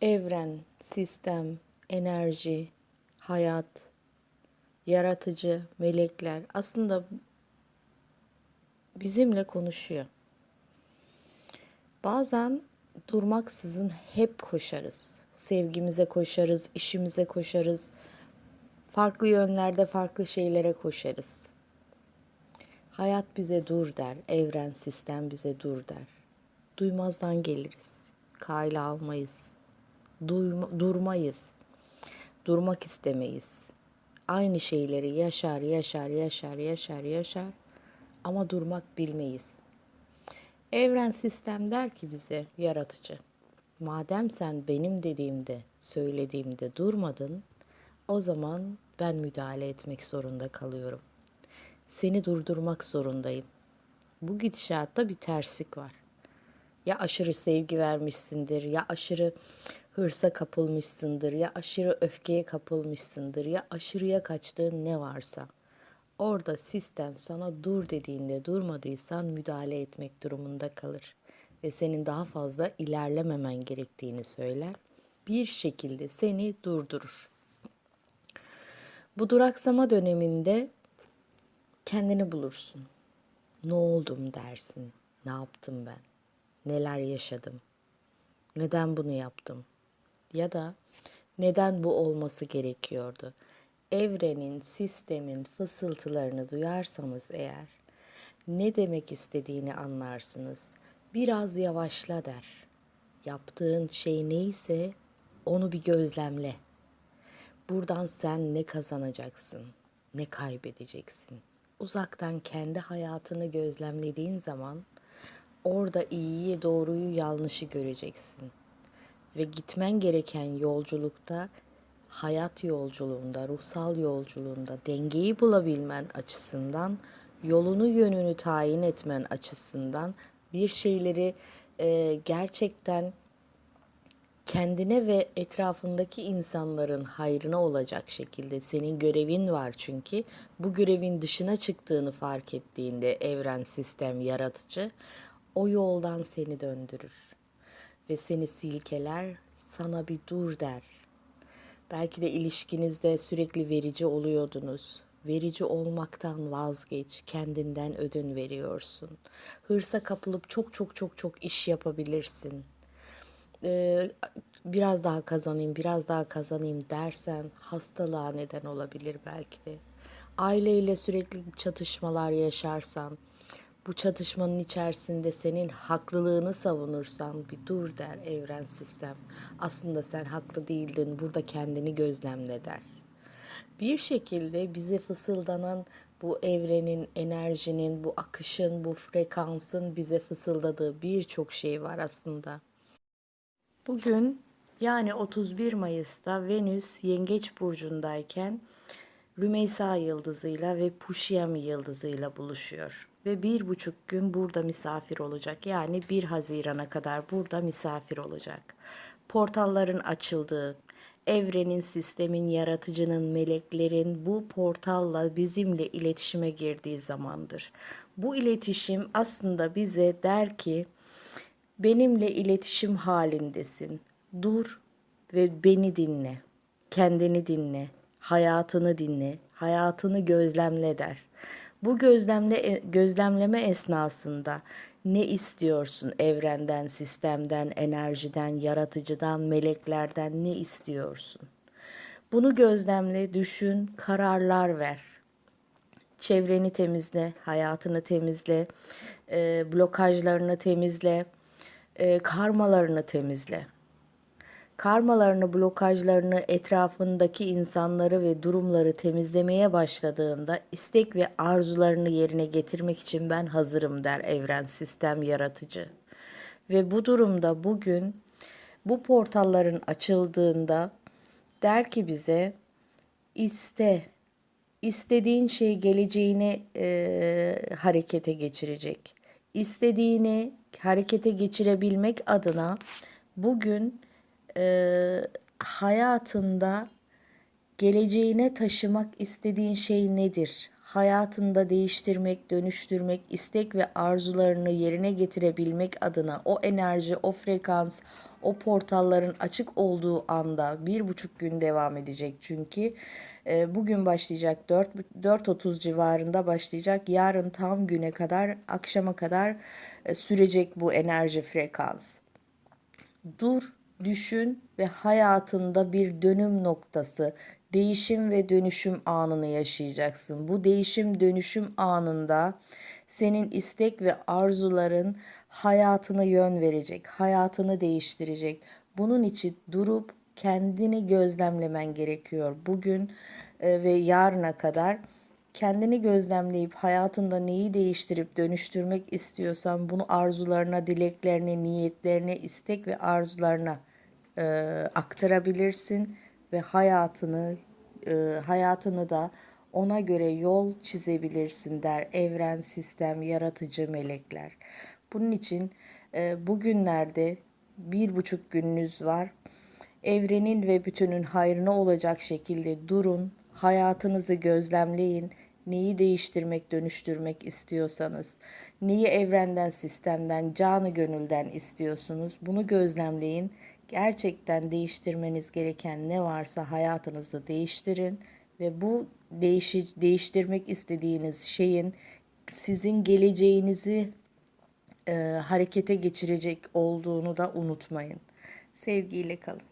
Evren, sistem, enerji, hayat, yaratıcı, melekler aslında bizimle konuşuyor. Bazen durmaksızın hep koşarız. Sevgimize koşarız, işimize koşarız. Farklı yönlerde farklı şeylere koşarız. Hayat bize dur der, evren, sistem bize dur der. Duymazdan geliriz. Kayla almayız. Duyma, durmayız. Durmak istemeyiz. Aynı şeyleri yaşar, yaşar, yaşar, yaşar, yaşar ama durmak bilmeyiz. Evren sistem der ki bize yaratıcı. Madem sen benim dediğimde, söylediğimde durmadın, o zaman ben müdahale etmek zorunda kalıyorum. Seni durdurmak zorundayım. Bu gidişatta bir terslik var. Ya aşırı sevgi vermişsindir, ya aşırı hırsa kapılmışsındır, ya aşırı öfkeye kapılmışsındır, ya aşırıya kaçtığın ne varsa. Orada sistem sana dur dediğinde durmadıysan müdahale etmek durumunda kalır ve senin daha fazla ilerlememen gerektiğini söyler. Bir şekilde seni durdurur. Bu duraksama döneminde kendini bulursun. Ne oldum dersin. Ne yaptım ben? Neler yaşadım? Neden bunu yaptım? Ya da neden bu olması gerekiyordu? Evrenin, sistemin fısıltılarını duyarsanız eğer ne demek istediğini anlarsınız. Biraz yavaşla der. Yaptığın şey neyse onu bir gözlemle. Buradan sen ne kazanacaksın, ne kaybedeceksin. Uzaktan kendi hayatını gözlemlediğin zaman orada iyiyi, doğruyu, yanlışı göreceksin. Ve gitmen gereken yolculukta, hayat yolculuğunda, ruhsal yolculuğunda dengeyi bulabilmen açısından, yolunu yönünü tayin etmen açısından bir şeyleri e, gerçekten kendine ve etrafındaki insanların hayrına olacak şekilde senin görevin var çünkü. Bu görevin dışına çıktığını fark ettiğinde evren sistem yaratıcı o yoldan seni döndürür ve seni silkeler sana bir dur der. Belki de ilişkinizde sürekli verici oluyordunuz. Verici olmaktan vazgeç, kendinden ödün veriyorsun. Hırsa kapılıp çok çok çok çok iş yapabilirsin e, biraz daha kazanayım, biraz daha kazanayım dersen hastalığa neden olabilir belki de. Aileyle sürekli çatışmalar yaşarsan, bu çatışmanın içerisinde senin haklılığını savunursan bir dur der evren sistem. Aslında sen haklı değildin, burada kendini gözlemle der. Bir şekilde bize fısıldanan bu evrenin, enerjinin, bu akışın, bu frekansın bize fısıldadığı birçok şey var aslında. Bugün yani 31 Mayıs'ta Venüs Yengeç burcundayken Rümeysa yıldızıyla ve Puşyami yıldızıyla buluşuyor. Ve bir buçuk gün burada misafir olacak. Yani 1 Haziran'a kadar burada misafir olacak. Portalların açıldığı, evrenin, sistemin, yaratıcının, meleklerin bu portalla bizimle iletişime girdiği zamandır. Bu iletişim aslında bize der ki benimle iletişim halindesin. Dur ve beni dinle. Kendini dinle, hayatını dinle, hayatını gözlemle der. Bu gözlemle gözlemleme esnasında ne istiyorsun evrenden, sistemden, enerjiden, yaratıcıdan, meleklerden ne istiyorsun? Bunu gözlemle, düşün, kararlar ver. Çevreni temizle, hayatını temizle, blokajlarını temizle e, karmalarını temizle. Karmalarını, blokajlarını, etrafındaki insanları ve durumları temizlemeye başladığında istek ve arzularını yerine getirmek için ben hazırım der evren sistem yaratıcı. Ve bu durumda bugün bu portalların açıldığında der ki bize iste, istediğin şey geleceğini e, harekete geçirecek. İstediğini harekete geçirebilmek adına bugün e, hayatında geleceğine taşımak istediğin şey nedir? Hayatında değiştirmek, dönüştürmek, istek ve arzularını yerine getirebilmek adına o enerji, o frekans, O portalların açık olduğu anda bir buçuk gün devam edecek çünkü e, bugün başlayacak 4 4.30 civarında başlayacak yarın tam güne kadar akşama kadar e, sürecek bu enerji frekans. Dur, düşün ve hayatında bir dönüm noktası, değişim ve dönüşüm anını yaşayacaksın. Bu değişim dönüşüm anında senin istek ve arzuların hayatına yön verecek, hayatını değiştirecek. Bunun için durup kendini gözlemlemen gerekiyor. Bugün e, ve yarına kadar kendini gözlemleyip hayatında neyi değiştirip dönüştürmek istiyorsan bunu arzularına, dileklerine, niyetlerine, istek ve arzularına e, aktarabilirsin ve hayatını e, hayatını da ona göre yol çizebilirsin der evren, sistem, yaratıcı melekler. Bunun için e, bugünlerde bir buçuk gününüz var. Evrenin ve bütünün hayrına olacak şekilde durun, hayatınızı gözlemleyin. Neyi değiştirmek, dönüştürmek istiyorsanız, neyi evrenden, sistemden, canı gönülden istiyorsunuz, bunu gözlemleyin. Gerçekten değiştirmeniz gereken ne varsa hayatınızı değiştirin ve bu değişi, değiştirmek istediğiniz şeyin sizin geleceğinizi e, harekete geçirecek olduğunu da unutmayın. Sevgiyle kalın.